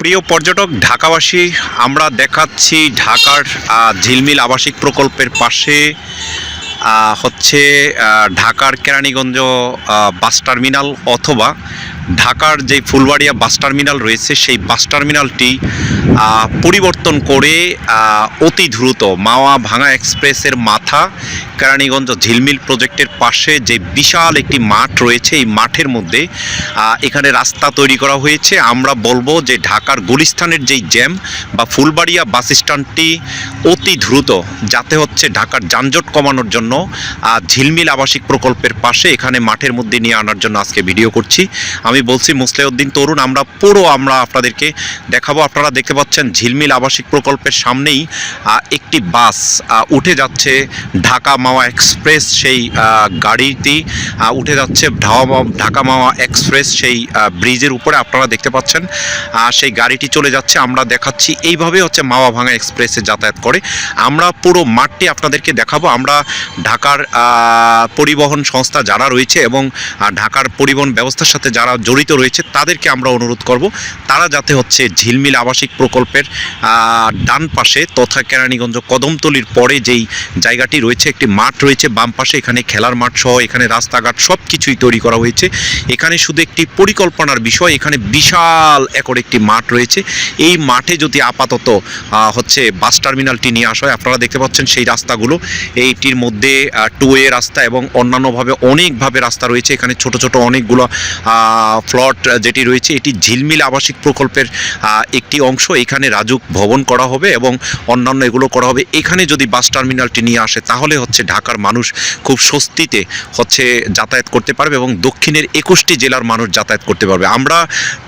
প্রিয় পর্যটক ঢাকাবাসী আমরা দেখাচ্ছি ঢাকার ঝিলমিল আবাসিক প্রকল্পের পাশে হচ্ছে ঢাকার কেরানীগঞ্জ বাস টার্মিনাল অথবা ঢাকার যে ফুলবাড়িয়া বাস টার্মিনাল রয়েছে, সেই বাস টার্মিনালটি পরিবর্তন করে অতি দ্রুত মাওয়া ভাঙা এক্সপ্রেসের মাথা কেরানীগঞ্জ ঝিলমিল প্রজেক্টের পাশে যে বিশাল একটি মাঠ রয়েছে, এই মাঠের মধ্যে এখানে রাস্তা তৈরি করা হয়েছে। আমরা বলব যে ঢাকার গুলিস্থানের যেই জ্যাম বা ফুলবাড়িয়া বাস স্ট্যান্ডটি অতি দ্রুত, যাতে হচ্ছে ঢাকার যানজট কমানোর জন্য আহ, ঝিলমিল আবাসিক প্রকল্পের পাশে এখানে মাঠের মধ্যে নিয়ে আনার জন্য আজকে ভিডিও করছি। আমি বলছি মুসলেউদ্দিন তরুণ আমরা পুরো আমরা আপনাদেরকে দেখাবো। আপনারা দেখতে পাচ্ছেন ঝিলমিল আবাসিক প্রকল্পের সামনেই একটি বাস উঠে যাচ্ছে ঢাকা মাওয়া এক্সপ্রেস সেই গাড়িটি উঠে যাচ্ছে ঢাকা মাওয়া এক্সপ্রেস সেই ব্রিজের উপরে আপনারা দেখতে পাচ্ছেন। সেই গাড়িটি চলে যাচ্ছে আমরা দেখাচ্ছি। এইভাবে হচ্ছে মাওয়া ভাঙা এক্সপ্রেসে যাতায়াত করে। আমরা পুরো মাঠটি আপনাদেরকে দেখাবো। আমরা ঢাকার পরিবহন সংস্থা যারা রয়েছে এবং ঢাকার পরিবহন ব্যবস্থার সাথে যারা জড়িত রয়েছে, তাদেরকে আমরা অনুরোধ করব, তারা যাতে হচ্ছে ঝিলমিল আবাসিক প্রকল্পের ডান পাশে তথা কেরানীগঞ্জ কদমতলির পরে যেই জায়গাটি রয়েছে, একটি মাঠ রয়েছে, বাম পাশে এখানে খেলার মাঠ সহ এখানে রাস্তাঘাট সব কিছুই তৈরি করা হয়েছে। এখানে শুধু একটি পরিকল্পনার বিষয়, এখানে বিশাল একর একটি মাঠ রয়েছে। এই মাঠে যদি আপাতত হচ্ছে বাস টার্মিনালটি নিয়ে আসা হয়, আপনারা দেখতে পাচ্ছেন সেই রাস্তাগুলো, এইটির মধ্যে টু ওয়ে রাস্তা এবং অন্যান্যভাবে অনেকভাবে রাস্তা রয়েছে। এখানে ছোট ছোট অনেকগুলো ফ্লট যেটি রয়েছে, এটি ঝিলমিল আবাসিক প্রকল্পের একটি অংশ। এখানে রাজুক ভবন করা হবে এবং অন্যান্য এগুলো করা হবে। এখানে যদি বাস টার্মিনালটি নিয়ে আসে, তাহলে হচ্ছে ঢাকার মানুষ খুব স্বস্তিতে হচ্ছে যাতায়াত করতে পারবে এবং দক্ষিণের একুশটি জেলার মানুষ যাতায়াত করতে পারবে। আমরা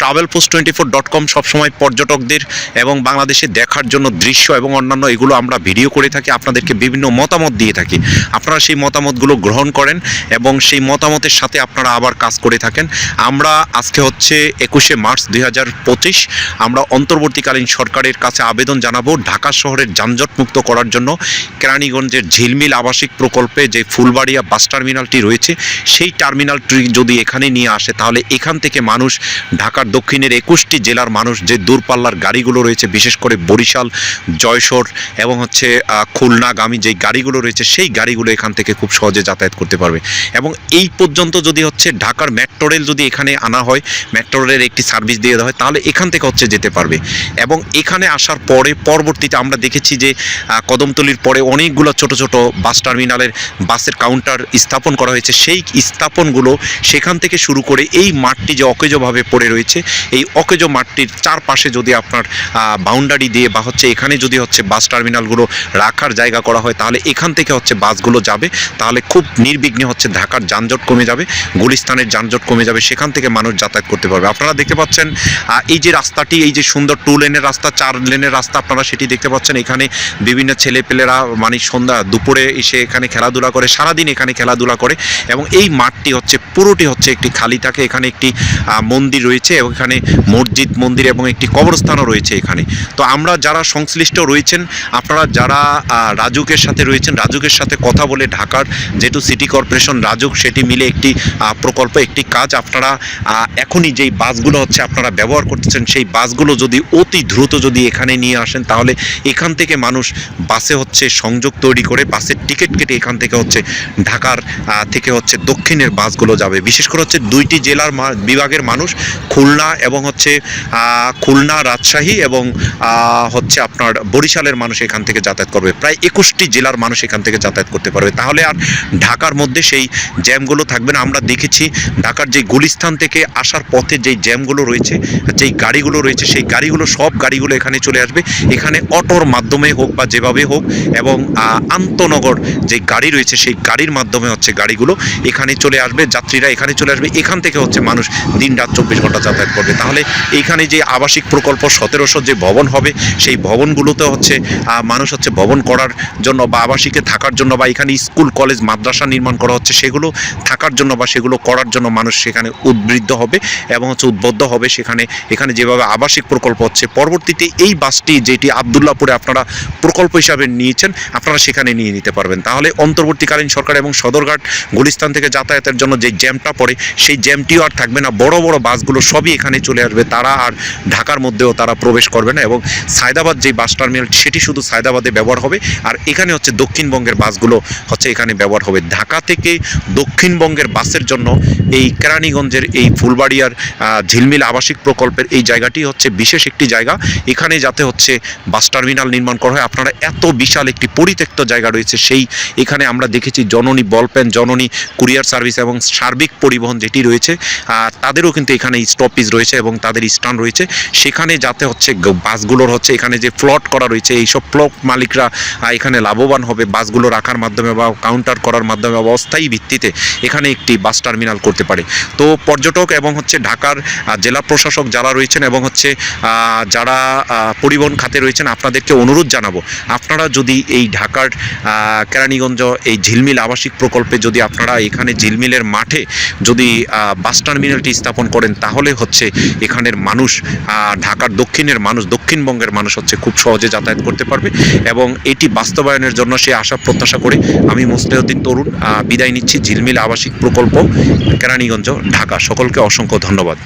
travel post twenty four dot com সবসময় পর্যটকদের এবং বাংলাদেশে দেখার জন্য দৃশ্য এবং অন্যান্য এগুলো আমরা ভিডিও করে থাকি। আপনাদেরকে বিভিন্ন মতামত দিয়ে থাকি। আপনারা সেই মতামতগুলো গ্রহণ করেন এবং সেই মতামতের সাথে আপনারা আবার কাজ করে থাকেন। আমরা আজকে হচ্ছে একুশে মার্চ দু হাজার পঁচিশ, আমরা অন্তর্বর্তীকালীন সরকারের কাছে আবেদন জানাব ঢাকা শহরের যানজট মুক্ত করার জন্য। কেরানীগঞ্জের ঝিলমিল আবাসিক প্রকল্পে যে ফুলবাড়িয়া বাস টার্মিনালটি রয়েছে, সেই টার্মিনালটি যদি এখানে নিয়ে আসে, তাহলে এখান থেকে মানুষ ঢাকার দক্ষিণের একুশটি জেলার মানুষ যে দূরপাল্লার গাড়িগুলো রয়েছে, বিশেষ করে বরিশাল জয়সর এবং হচ্ছে খুলনাগামী যেই গাড়িগুলো রয়েছে, সেই গাড়িগুলো এখান থেকে খুব সহজে যাতায়াত করতে পারবে। এবং এই পর্যন্ত যদি হচ্ছে ঢাকার মেট্রো রেল যদি এখানে আনা হয় মেট্রো রেলের একটি সার্ভিস দিয়ে দেওয়া হয়, তাহলে এখান থেকে হচ্ছে যেতে পারবে। এবং এখানে আসার পরে পরবর্তীতে আমরা দেখেছি যে কদমতলির পরে অনেকগুলো ছোট ছোট বাস টার্মিনালের বাসের কাউন্টার স্থাপন করা হয়েছে। সেই স্থাপনগুলো সেখান থেকে শুরু করে এই মাঠটি যে অকেজোভাবে পড়ে রয়েছে, এই অকেজো মাঠটির চারপাশে যদি আপনার বাউন্ডারি দিয়ে বা হচ্ছে এখানে যদি হচ্ছে বাস টার্মিনালগুলো রাখার জায়গা করা হয়, তাহলে এখান থেকে হচ্ছে বাসগুলো যাবে, তাহলে খুব নির্বিঘ্নে হচ্ছে ঢাকার যানজট কমে যাবে, গুলিস্তানের যানজট কমে যাবে, সেখান থেকে মানুষ যাতায়াত করতে পারবে। আপনারা দেখতে পাচ্ছেন এই যে রাস্তাটি, এই যে সুন্দর টু লেনের রাস্তা, চার লেনের রাস্তা আপনারা সেটি দেখতে পাচ্ছেন, এখানে বিভিন্ন ছেলেপেলেরা মানে সন্ধ্যা, দুপুরে এসে এখানে খেলাধুলা করে, সারাদিন এখানে খেলাধুলা করে এবং এই মাঠটি হচ্ছে, পুরোটি হচ্ছে একটি খালি থাকে, এখানে একটি মন্দির রয়েছে এবং এখানে মসজিদ, মন্দির এবং একটি কবরস্থানও রয়েছে এখানে। তো আমরা যারা সংশ্লিষ্ট রয়েছেন, আপনারা যারা রাজুকের সাথে রয়েছেন, রাজুকের সাথে কথা বলে ঢাকার যেহেতু সিটি কর্পোরেশন রাজুক, সেটি মিলে একটি প্রকল্প, একটি কাজ আপনারা এখনই যেই বাসগুলো হচ্ছে আপনারা ব্যবহার করতেছেন, সেই বাসগুলো যদি অতি দ্রুত যদি এখানে নিয়ে আসেন, তাহলে এখান থেকে মানুষ বাসে হচ্ছে সংযোগ তৈরি করে, বাসের টিকিট কেটে এখান থেকে হচ্ছে ঢাকার থেকে হচ্ছে দক্ষিণের বাসগুলো যাবে। বিশেষ করে হচ্ছে দুইটি জেলার বিভাগের মানুষ, খুলনা এবং হচ্ছে খুলনা রাজশাহী এবং হচ্ছে আপনার বরিশালের মানুষ এখান থেকে যাতায়াত করবে। প্রায় একুশটি জেলার মানুষ এখান থেকে যাতায়াত করতে পারবে। তাহলে আর ঢাকার মধ্যে সেই জ্যামগুলো থাকবে না। আমরা দেখেছি ঢাকার যে গুলিস্থান থেকে আসার পথে যেই জ্যামগুলো রয়েছে, যেই গাড়িগুলো রয়েছে, সেই গাড়িগুলো, সব গাড়িগুলো এখানে চলে আসবে। এখানে অটোর মাধ্যমে হোক বা যেভাবে হোক এবং আন্তনগর যে গাড়ি রয়েছে, সেই গাড়ির মাধ্যমে হচ্ছে গাড়িগুলো এখানে চলে আসবে। যাত্রীরা এখানে চলে আসবে। এখান থেকে হচ্ছে মানুষ দিন রাত চব্বিশ ঘণ্টা যাতায়াত করবে। তাহলে এইখানে যে আবাসিক প্রকল্প সতেরোশো যে ভবন হবে, সেই ভবনগুলোতে হচ্ছে মানুষ হচ্ছে ভবন করার জন্য বা আবাসিকে থাকার জন্য বা এখানে স্কুল, কলেজ, মাদ্রাসা নির্মাণ করা হচ্ছে, সেগুলো থাকার জন্য বা সেগুলো করার জন্য মানুষ সেখানে উদ্বৃদ্ধ হবে এবং হচ্ছে উদ্বুদ্ধ হবে সেখানে। এখানে যেভাবে আবাসিক প্রকল্প হচ্ছে, পরবর্তীতে এই বাসটি যেটি আবদুল্লাপুরে আপনারা প্রকল্প হিসাবে নিয়েছেন, আপনারা সেখানে নিয়ে নিতে পারবেন। তাহলে অন্তর্বর্তীকালীন সরকার এবং সদরঘাট গুলিস্তান থেকে যাতায়াতের জন্য যে জ্যামটা পড়ে, সেই জ্যামটিও আর থাকবে না। বড় বড় বাসগুলো সবই এখানে চলে আসবে, তারা আর ঢাকার মধ্যেও তারা প্রবেশ করবে না এবং সায়দাবাদ যে বাস টার্মিনাল সেটি শুধু সায়দাবাদে ব্যবহার হবে। আর এখানে হচ্ছে দক্ষিণবঙ্গের বাসগুলো হচ্ছে এখানে ব্যবহার হবে। ঢাকা থেকে দক্ষিণবঙ্গের বাসের জন্য এই কেরানীগঞ্জের এই ফুলবাড়িয়ার ঝিলমিল আবাসিক প্রকল্পের এই জায়গাটি হচ্ছে বিশেষ একটি জায়গা। এখানে যাতে হচ্ছে বাস টার্মিনাল নির্মাণ করা হয়। আপনারা এত বিশাল একটি পরিত্যক্ত জায়গা রয়েছে, সেই এখানে আমরা দেখেছি জননী বলপেন, জননী কুরিয়ার সার্ভিস এবং সার্বিক পরিবহন যেটি রয়েছে তাদেরও কিন্তু এখানে স্টপেজ রয়েছে এবং তাদের স্ট্যান্ড রয়েছে। সেখানে যাতে হচ্ছে বাসগুলোর হচ্ছে এখানে যে ফ্লট করা রয়েছে, এইসব ফ্লট মালিকরা এখানে লাভবান হবে। বাসগুলো রাখার মাধ্যমে বা কাউন্টার করার মাধ্যমে বা অস্থায়ী ভিত্তিতে এখানে একটি বাস টার্মিনাল করতে পারে। তো পর্যটক এবং হচ্ছে ঢাকার জেলা প্রশাসক যারা রয়েছেন এবং হচ্ছে যারা পরিবহন খাতে রয়েছেন, আপনাদেরকে অনুরোধ জানাব, আপনারা যদি এই ঢাকার কেরানীগঞ্জ, এই ঝিলমিল আবাসিক প্রকল্পে যদি আপনারা এখানে ঝিলমিলের মাঠে যদি বাস টার্মিনালটি স্থাপন করেন, তাহলে হচ্ছে এখানের মানুষ ঢাকার দক্ষিণের মানুষ, দক্ষিণবঙ্গের মানুষ হচ্ছে খুব সহজে যাতায়াত করতে পারবে এবং এটি বাস্তবায়নের জন্য সে আশা প্রত্যাশা করে আমি মুস্তাহদ্দিন তরুণ বিদায় নিচ্ছি ঝিলমিল আবাসিক প্রকল্প কেরানীগঞ্জ ঢাকা। সকলকে অসংখ্য ধন্যবাদ।